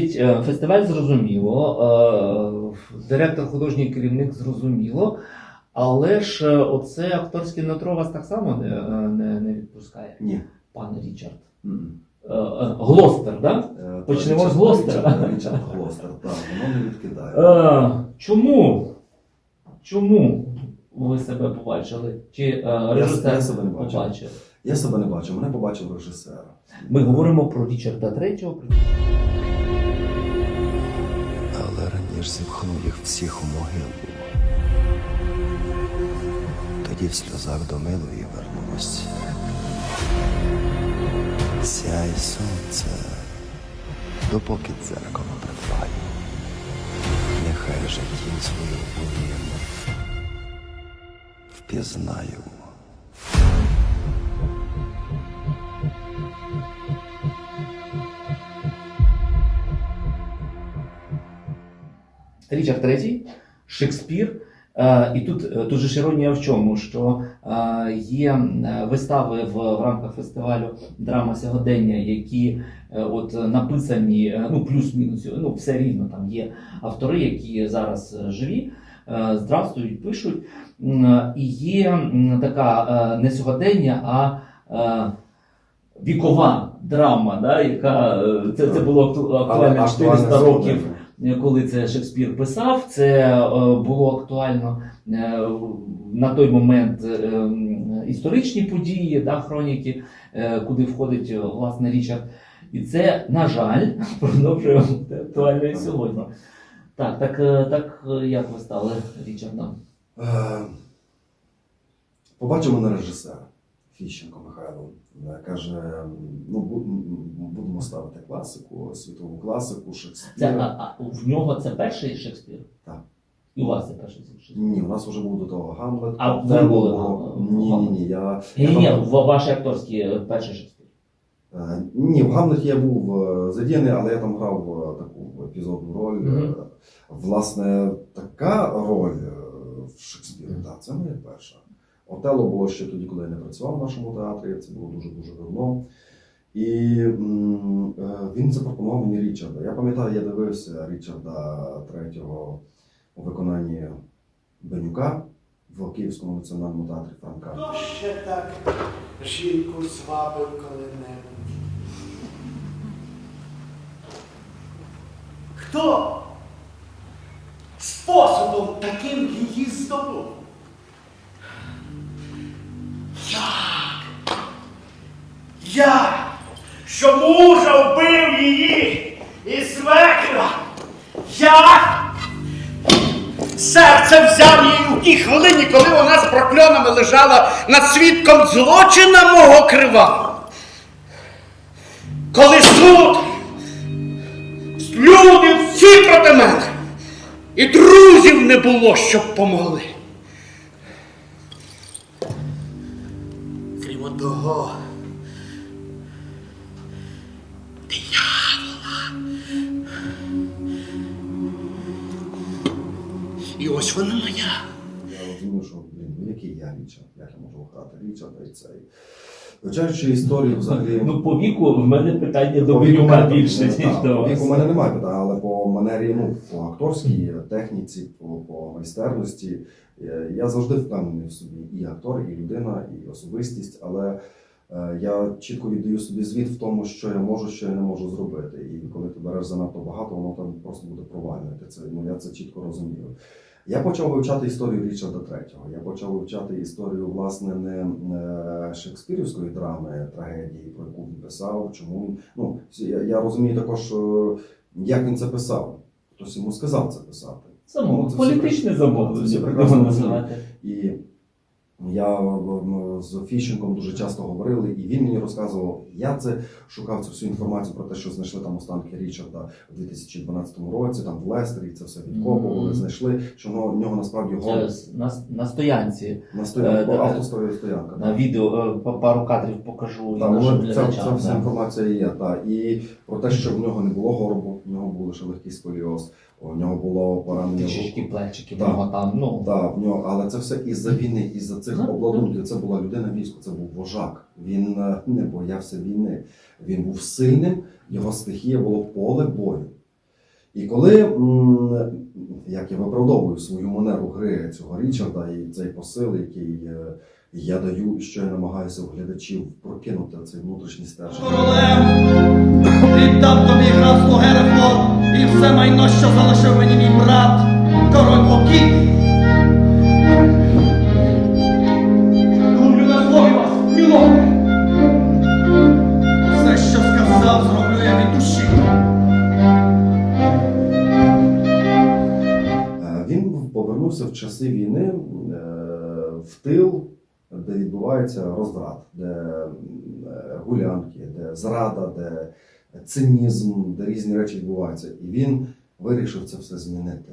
Значить, е, фестиваль зрозуміло, е, директор, художній керівник зрозуміло, але ж е, оце акторське нутро вас так само не, не, не відпускає, Ні. пане Річард. Е, Глостер, так? Е, Почнемо з Глостера. Річард- Глостер, так, воно не відкидає. Чому? Чому ви себе побачили? Чи режисер я себе не бачив. побачив? Я себе не бачив, мене побачив режисер. Ми говоримо про Річарда Третього. Раніше зіпхнув їх всіх у могилу. Тоді в сльозах до милої вернусь. Сяй сонце, допоки дзеркало придбаю. Нехай же тінь свою уміємо. Впізнаю. Річард Третій, Шекспір. Е, І тут, е, тут же ж іронія в чому, що е, є е, вистави в, рамках фестивалю драма сьогодення, які е, от написані, е, ну плюс-мінус, ну все рівно там є автори, які зараз е, живі, е, здравствують, пишуть. І є така е, не сьогодення, а е, вікова драма, да, яка е, це, це було актуально 400 років коли це Шекспір писав, це е, було актуально е, на той момент е, історичні події, да, хроніки, куди входить власне Річард. І це, на жаль, продовжує актуально і сьогодні. Так, так, так як ви стали Річардом? Е, Побачив мене режисер Фіщенко Михайло. Е, Каже: ну, будемо ставити класику, світову класику, Це, а, а, в нього це перший Шекспір? Так. І у вас це перший Шекспір? Ні, у нас вже був до того Гамлет. А ви були було. Ні, ні, ні. Я, Ні, я ні, там- ваші акторські е, перший Шекспір. Е, Ні, в Гамлеті я був задіяний, але я там грав таку епізодну роль. Мгм. Е, Власне, така роль в Шекспірі, так, це моя перша. Отело було ще тоді, коли я не працював в нашому театрі, це було дуже-дуже давно. І е, він запропонував мені Річарда. Я пам'ятаю, я дивився Річарда третього у виконанні Бенюка в Київському національному театрі Франка. Хто ще так жінку звабив коли-небудь? Хто способом таким її здобув? Як? Я, що мужа вбив її і свекра. Я Серце взяв її у тій хвилині, коли вона з прокльонами лежала над свідком злочина мого крива. Коли суд, люди всі проти мене, і друзів не було, щоб помогли. Крім одного. І ось вона моя. Я розумів, що блін, ну який я Річард, як я можу грати Річарда і цей. Вивчаючи історію взагалі. Ну, по віку в мене питання до По віку Бенюка мене- більше, ніж так, до по віку у мене немає питань, але по манері, ну, по акторській техніці, по, по майстерності. Е, Я завжди впевнений в собі і актор, і людина, і особистість, але е, я чітко віддаю собі звіт в тому, що я можу, що я не можу зробити. І коли ти береш занадто багато, воно там просто буде провальне. Це, ну, я це чітко розумію. Я почав вивчати історію Річарда III. Я почав вивчати історію, власне, не шекспірівської драми, трагедії, про яку він писав, чому він. Ну, я, я розумію також, е, як він це писав. Хтось йому сказав це писати. Само Ну, це політичне прек- замовлення, прекрасно називати. І я з Фіщенком дуже часто говорили, і він мені розказував, я це шукав цю всю інформацію про те, що знайшли там останки Річарда у 2012 році, там в Лестері, це все відкопували, Мгм. знайшли, що в нього насправді Це на, на стоянці на Е, стоянку, автостоянка. стоянка. на відео е, пару кадрів покажу і нашим ну, це, це вся інформація є. Так. І про те, що в нього не було горобу, в нього був лише легкий сколіоз, у нього було поранення. Трішечки руку. плечики, в нього там, ну. Так, в нього, але це все із-за війни, із-за цих обладунків. Це була людина війську, це був вожак. Він е, не боявся війни. Він був сильним, його стихія було поле бою. І коли як я виправдовую свою манеру гри цього Річарда і цей посил, який е, я даю, що я намагаюся у глядачів прокинути цей внутрішній стержень. королем. Віддам тобі графство Герефор і все майно, що залишив мені мій брат, король покій. Люблю на слові вас, мілоди. Все, що сказав, зроблю я від душі. Е, Він повернувся в часи війни е, в тил, де відбувається розврат, де е, гулянки, де зрада, де цинізм, де різні речі відбуваються. І він вирішив це все змінити.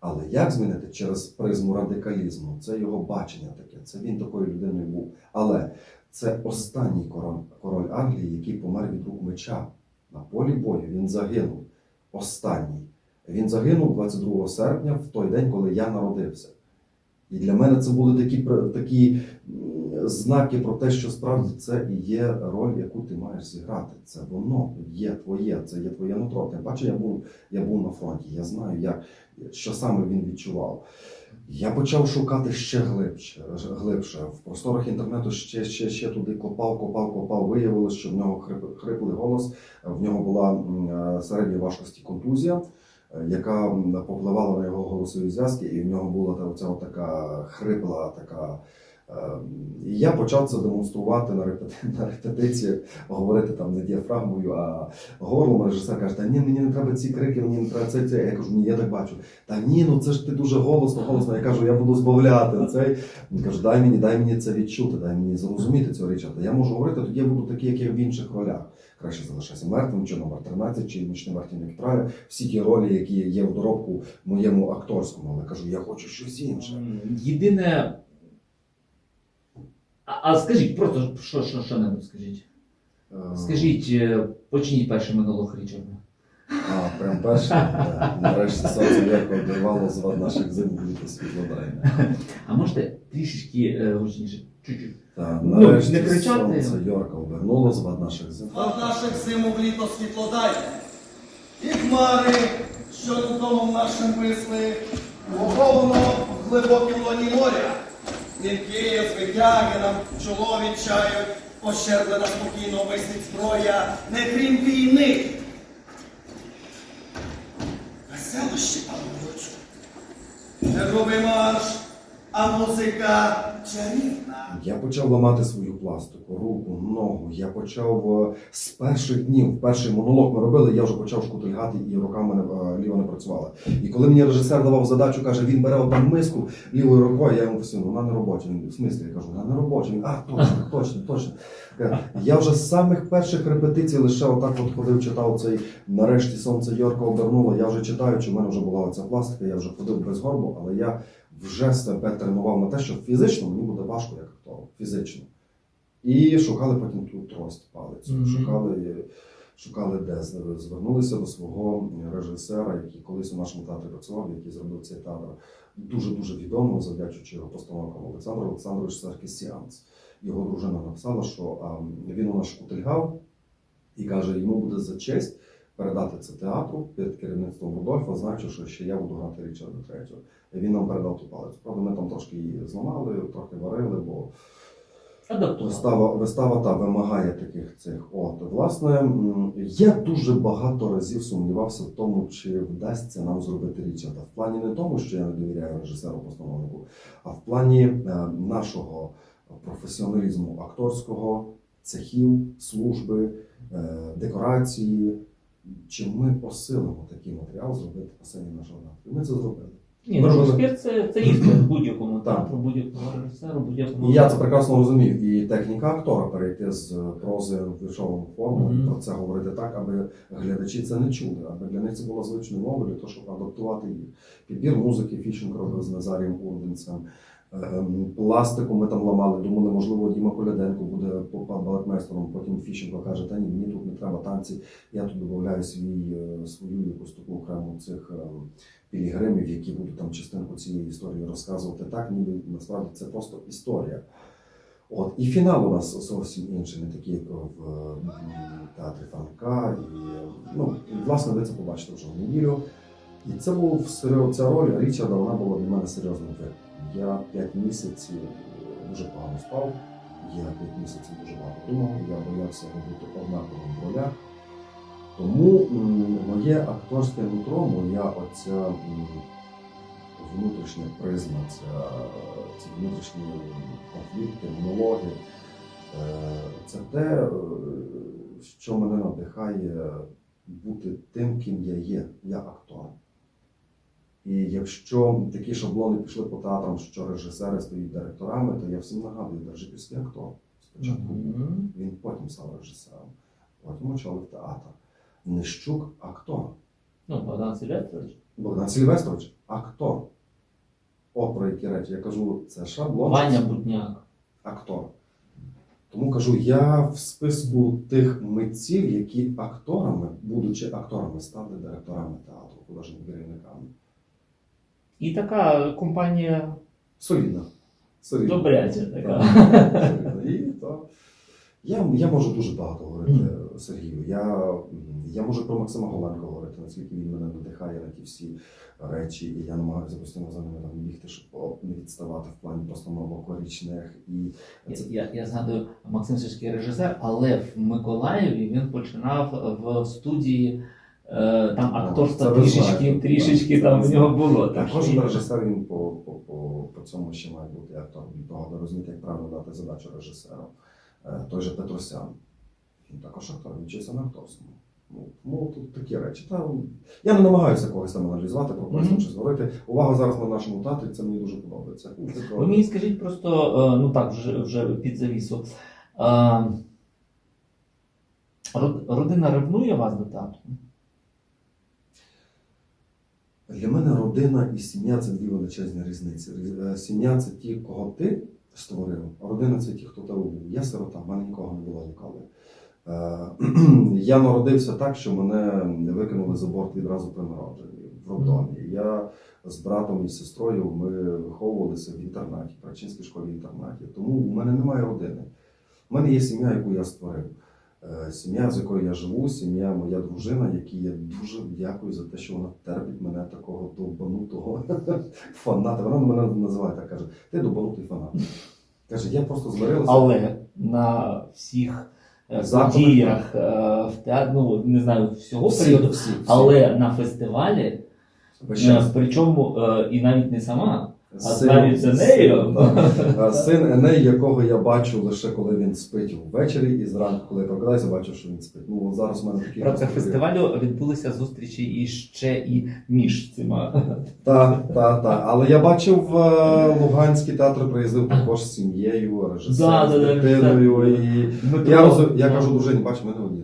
Але як змінити через призму радикалізму? Це його бачення таке. Це він такою людиною був. Але це останній король, король Англії, який помер від рук меча на полі бою. Він загинув. Останній. Він загинув 22 серпня, в той день, коли я народився. І для мене це були такі, такі знаки про те, що справді це і є роль, яку ти маєш зіграти. Це воно є твоє, це є твоє нутро. Тим паче, я був, я був на фронті, я знаю, як, що саме він відчував. Я почав шукати ще глибше, глибше. В просторах інтернету ще, ще, ще туди копав, копав, копав. Виявилось, що в нього хрип, хриплий голос, в нього була е, середньої важкості контузія, яка попливала на його голосові зв'язки, і в нього була та- оця така хрипла, така. е, І я почав це демонструвати на, на репетиціях, говорити там не діафрагмою, а горлом. Режисер каже, та ні, мені не треба ці крики, мені не треба це, це. Я кажу, ні, я так бачу. Та ні, ну це ж ти дуже голосно, голосно. Я кажу, я буду збавляти цей. Він каже, дай мені, дай мені це відчути, дай мені зрозуміти цього Річарда. Я можу говорити, тоді я буду такий, як я в інших ролях. Краще залишайся мертвим, чи номер 13, чи нічний вартівник праві. Всі ті ролі, які є в доробку моєму акторському. Але кажу, я хочу щось інше. Єдине. А, а скажіть, просто що, що, що небудь скажіть. Е, Скажіть, е, почніть перший монолог Річарда. А, прям перше. Е, Нарешті сонце ярко обірвало звад наших зим буде світлодай. А можете трішечки гучніше? Чуть-чуть. Та, Ну, не кричати. сонце Йорка обернуло звад наших зим. От наших зиму в літо світлодає. І хмари, що нудом нашим висли, поховано в глибокім лоні моря. Вінки з витяги нам чоло відчають, пощерблена спокійно виснить зброя, не крім війни. Веселощі панують. Не грубий марш, а музика чарівна. Я почав ламати свою пластику, руку, ногу. Я почав е, з перших днів, перший монолог ми робили, я вже почав шкутильгати, і рука в мене е, ліва не працювала. І коли мені режисер давав задачу, каже, він бере там миску лівою рукою, я йому постійно, вона не робоча. В смислі, я кажу, вона не робоча. Він, а, точно, точно, точно. Я вже з самих перших репетицій лише отак от ходив, читав цей нарешті сонце Йорка обернуло. Я вже читаючи, в мене вже була оця пластика, я вже ходив без горбу, але я вже себе тренував на те, що фізично мені буде важко як актору, фізично. І шукали потім ту трость палицю. Мгм. Шукали, шукали де. Звернулися до свого режисера, який колись у нашому театрі працював, який зробив цей театр дуже-дуже відомим, завдячуючи його постановкам Олександру Олександрович Саркісіанц. Його дружина написала, що а, він у нас шкутильгав і каже, йому буде за честь передати це театру під керівництвом Рудольфа, знаючи, що ще я буду грати Річарда Третього. І він нам передав ту палицю. Правда, ми там трошки її зламали, трохи варили, бо вистава, вистава та вимагає таких цих. От, власне, я дуже багато разів сумнівався в тому, чи вдасться нам зробити Річарда. В плані не тому, що я не довіряю режисеру постановнику, а в плані е, нашого професіоналізму акторського, цехів, служби, е, декорації. Чи ми посилимо такий матеріал зробити сцені нашого? І Ми це зробили. Ні, ну. Шекспір це, це іспит будь-якому театру, будь-якому режисеру, будь-якому. І я це прекрасно розумів. І техніка актора перейти з прози в віршову форму і Мгм. про це говорити так, аби глядачі це не чули, аби для них це було звичною мовою, для того, щоб адаптувати їх. Підбір музики Фіщенко робив з Назарієм Урбінцем. Ем, Пластику ми там ламали, думали, можливо, Діма Коляденко буде балетмейстером. Потім Фіщенко каже, та ні, мені тут не треба танці. Я тут додаю е, свою якусь таку окрему цих ем, пілігримів, які будуть там частинку цієї історії розказувати так, ніби насправді це просто історія. От, і фінал у нас зовсім інший, не такий, як в театрі Франка. І, ну, власне, ви це побачите вже в неділю. І це був ця роль Річарда, вона була для мене серйозним викликом. Я 5 місяців е, дуже погано спав, я 5 місяців дуже багато думав, я боявся робити однаковим в ролях. Тому моє акторське нутро, моя оця внутрішня призма, ця, ці внутрішні конфлікти, монологи, е, це те, е, що мене надихає бути тим, ким я є. Я актор. І якщо такі шаблони пішли по театрам, що режисери стають директорами, то я всім нагадую, Держипільський актор. Спочатку Мгм. він потім став режисером, потім очолив театр. Нищук актор. Ну, Богдан Сильвестрович. Богдан Сильвестрович актор. От про які речі. Я кажу, це шаблон. Ваня Будняк. актор. Тому кажу, я в списку тих митців, які акторами, будучи акторами, стали директорами театру, художніми керівниками. І така компанія Солідно. Солідно. добряча така. Солідно. І то. Я, я можу дуже багато говорити Сергію. Я, я можу про Максима Голенко говорити, наскільки він мене надихає на ті всі речі, і я намагаюся постійно за ними там бігти, щоб не відставати в плані постановок річних. І це Я, я згадую, Максим Сільський режисер, але в Миколаєві він починав в студії. Е, Там акторство Це трішечки, знаєте, трішечки там в нього було. Так, кожен режисер він по, по, по, по цьому ще має бути актором. Для того, аби розуміти, як правильно дати задачу режисеру. Е, Той же Петросян. Він також актор, він вчився на акторському. Ну, ну, тут такі речі. Та, я не намагаюся когось там аналізувати, про когось там щось говорити. Увага зараз на нашому театрі, це мені дуже подобається. Ну, Ви мені скажіть просто, е, ну так, вже, вже під завісу. Родина ревнує вас до театру? Для мене родина і сім'я це дві величезні різниці. Е, Сім'я це ті, кого ти створив, а родина це ті, хто тебе був. Я сирота, в мене нікого не було ніколи. Е, Я народився так, що мене не викинули за борт відразу при народженні в роддомі. Я з братом і сестрою ми виховувалися в інтернаті, в Прачинській школі інтернаті. Тому в мене немає родини. У мене є сім'я, яку я створив. Е, Сім'я, з якою я живу, сім'я, моя дружина, якій я дуже дякую за те, що вона терпить мене такого довбанутого фаната. Вона мене називає так, каже: ти довбанутий фанат. Каже, я просто змирилася. Але на всіх е, подіях е, в театрі, ну не знаю всього Всі, періоду, всі, всі. але на фестивалі, причому і навіть не сама, Син- навіть за нею. син, Син Еней, якого я бачу лише коли він спить ввечері, і зранку, коли я прокидаюся, бачу, що він спить. Ну от зараз у мене такі рамках фестивалю відбулися зустрічі і ще і між цими. Так, так, так. Але я бачив е, Луганський театр, приїздив також з сім'єю, режисер Да, з дитиною. І я, кажу дружині, бач, ми не одні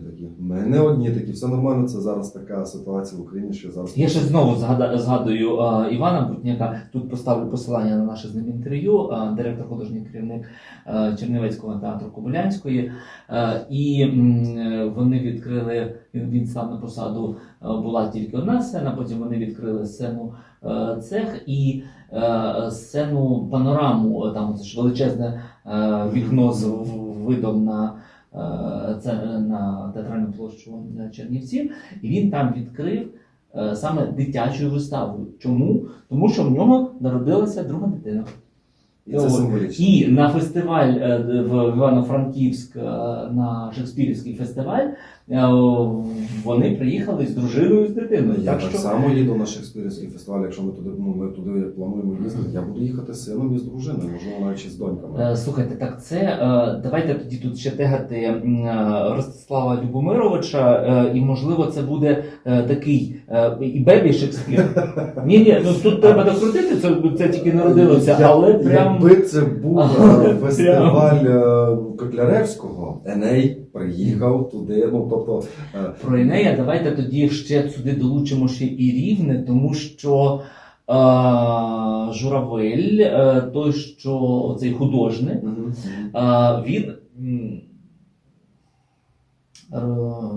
не одні такі, все нормально. Це зараз така ситуація в Україні, що зараз. Я ще знову згада- згадую а, Івана Бутняка. Тут поставлю посилання на наше з ним інтерв'ю. а, директор художній керівник а, Чернівецького театру Кобилянської. А, І м, вони відкрили. Він, став на посаду. а, Була тільки одна сцена. Потім вони відкрили сцену е, цех і е, сцену панораму. Там це ж величезне е, вікно з видом на. Е, Це на театральну площу Чернівців, і він там відкрив е, саме дитячу виставу. Чому? Тому що в нього народилася друга дитина. І це символічно. І на фестиваль е, в Івано-Франківськ е, на Шекспірівський фестиваль е, вони приїхали з дружиною з дитиною. Я так так що само їду на Шекспірівський фестиваль. Якщо ми туди, ну, ми туди плануємо їздити, я буду їхати з сином і з дружиною, можливо, навіть з доньками. Слухайте, так це давайте тоді тут ще тегати Ростислава Любомировича, і можливо це буде такий і бебі Шекспір. Ні, ні, ну тут треба докрутити, це, це тільки народилося, але прям Якби це був е, фестиваль е, Котляревського, Еней приїхав туди. Ну тобто е, про Інея давайте тоді ще сюди долучимо ще і рівне, тому що е, Журавель, е, той, що цей художник, мгм. А, він м, е,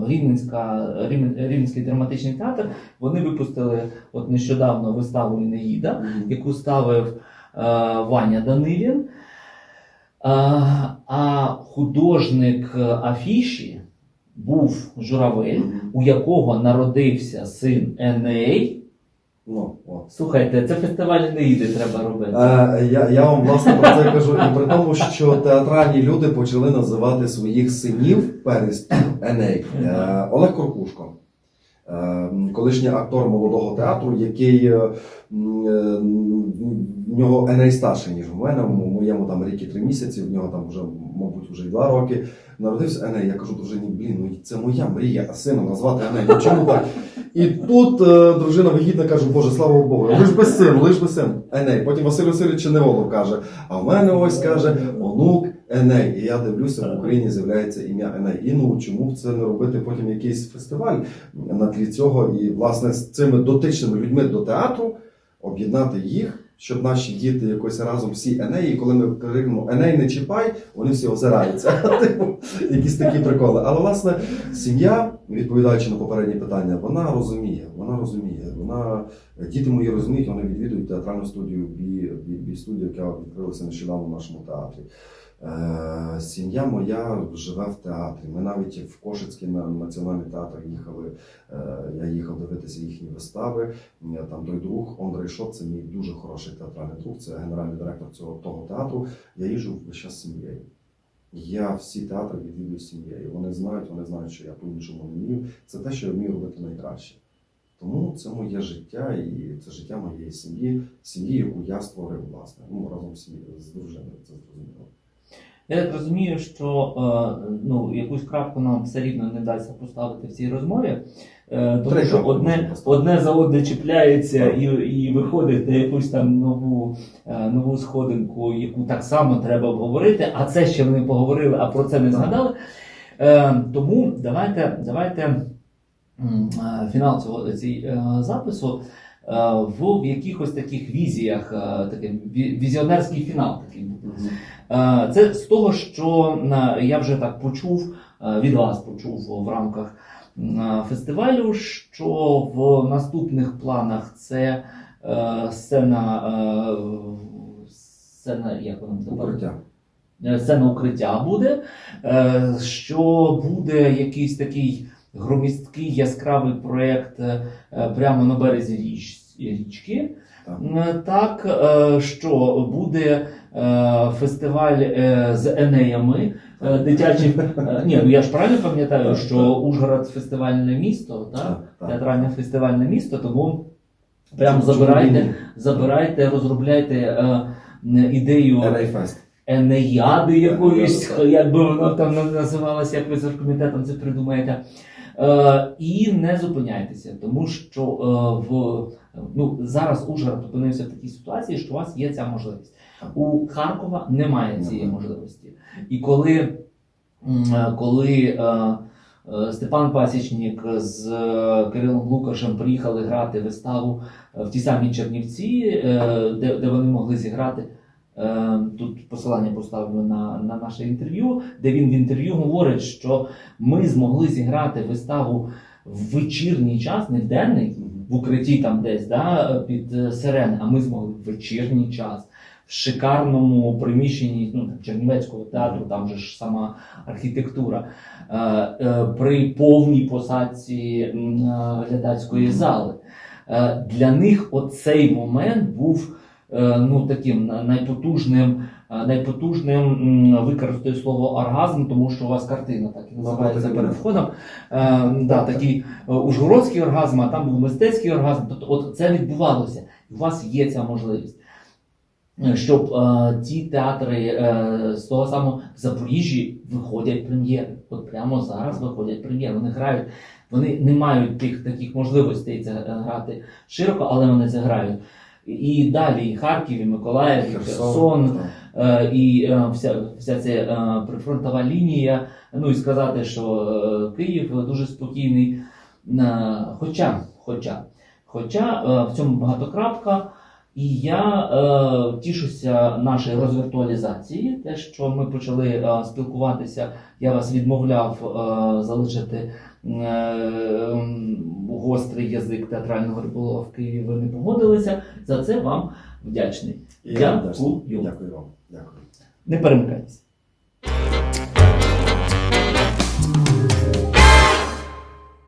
Рівненська, Рівен- Рівненський драматичний театр. Вони випустили от нещодавно виставу Інеїда, яку ставив е, Ваня Данилін. А, а художник е, афіші був журавель, у якого народився син Еней. Ну, от. Слухайте, це фестиваль Енеїди треба робити. Е, я, я вам власне про це кажу. І при тому, що театральні люди почали називати своїх синів переспів Еней. Е, Олег Коркушко. Е, Колишній актор молодого театру, який е, е, в нього Еней старший, ніж у мене, в моєму там рік і три місяці, в нього там вже, мабуть, вже й два роки. Народився Еней. Я кажу дружині, блін, ну це моя мрія, а сина назвати Еней. Ну чому так? І тут е, дружина вигідна каже, Боже, слава Богу, лиш би син, лиш би син. Еней. Потім Василь Васильович Черневолов каже, а в мене ось каже онук Еней. І я дивлюся, в Україні з'являється ім'я Еней. І ну чому б це не робити потім якийсь фестиваль на тлі цього, і власне з цими дотичними людьми до театру об'єднати їх. Щоб наші діти якось разом всі Енеї, коли ми крикнемо Еней не чіпай, вони всі озираються. Типу, якісь такі приколи. Але власне сім'я, відповідаючи на попередні питання, вона розуміє, вона розуміє. Вона діти мої розуміють, вони відвідують театральну студію бі студію, яка відкрилася нещодавно в нашому театрі. Е, сім'я моя живе в театрі. Ми навіть в Кошицький на національний театр їхали. Е, я їхав дивитися їхні вистави. Там той друг Ондрей Шот, це мій дуже хороший театральний друг, це генеральний директор цього того театру. Я їжджу весь час з сім'єю. Я всі театри відвідую сім'єю. Вони знають, вони знають, що я по-іншому не вмію. Це те, що я вмію робити найкраще. Тому це моє життя і це життя моєї сім'ї, сім'ї, яку я створив, власне. Ну, разом з дружиною, це зрозуміло. Я так розумію, що е, ну, якусь крапку нам все рівно не дасть поставити в цій розмові, е, тому Три що одне, одне за одне чіпляється і, і виходить на якусь там нову, е, нову сходинку, яку так само треба обговорити, а це ще вони поговорили, а про це не згадали. Тому давайте, давайте фінал цього запису в, в якихось таких візіях, е, такий візіонерський фінал такий буде. Е, Це з того, що е, я вже так почув, е, від вас почув в рамках фестивалю, що в наступних планах це е, сцена, е, сцена, як вона називається? Укриття. Е, сцена укриття буде, е, що буде якийсь такий громісткий яскравий проєкт е, прямо на березі річ, річки. Так. Е, Так, е, що буде е, фестиваль е, з енеями. е, е, ні, ну я ж правильно пам'ятаю, що. Ужгород фестивальне місто, так? Театральне фестивальне місто, тому прямо Чому забирайте, забирайте, розробляйте е, ідею Енеяди якоїсь, як би воно там називалося, як ви з оргкомітетом це придумаєте. Е, і не зупиняйтеся, тому що е, в ну зараз Ужгород опинився в такій ситуації, що у вас є ця можливість. У Харкова немає цієї можливості. І коли, е, коли Степан Пасічник з Кирилом Лукашем приїхали грати виставу в ті самі Чернівці, де, де вони могли зіграти. Е, Тут посилання поставлю на, на наше інтерв'ю, де він в інтерв'ю говорить, що ми змогли зіграти виставу в вечірній час, не в денний, в укритті там десь да, під е, сирени, а ми змогли в вечірній час. В шикарному приміщенні ну, там, Чернівецького театру, там же ж сама архітектура, е, е, при повній посадці е, глядацької зали. Е, Для них оцей момент був ну, таким найпотужним, е, найпотужним використаю слово оргазм, тому що у вас картина так і називається перед входом. Е, да, такий е, ужгородський оргазм, а там був мистецький оргазм. Тобто, от це відбувалося. У вас є ця можливість. Е, Щоб е, ті театри е, з того самого Запоріжжі виходять прем'єри. От прямо зараз виходять прем'єри. Вони грають, вони не мають тих таких можливостей це е, грати широко, але вони це грають. І далі і Харків, і Миколаїв, і Херсон, Е, і е, вся, вся ця е, прифронтова лінія. Ну і сказати, що Київ дуже спокійний. Хоча, хоча, хоча в цьому багатокрапка. І я е, тішуся нашій розвіртуалізації, те, що ми почали е, спілкуватися, я вас відмовляв е, залишити гострий язик театрального риболова в Києві. Ви не погодилися. За це вам вдячний. Я Дякую. Дякую вам. Дякую. Не перемикайтеся.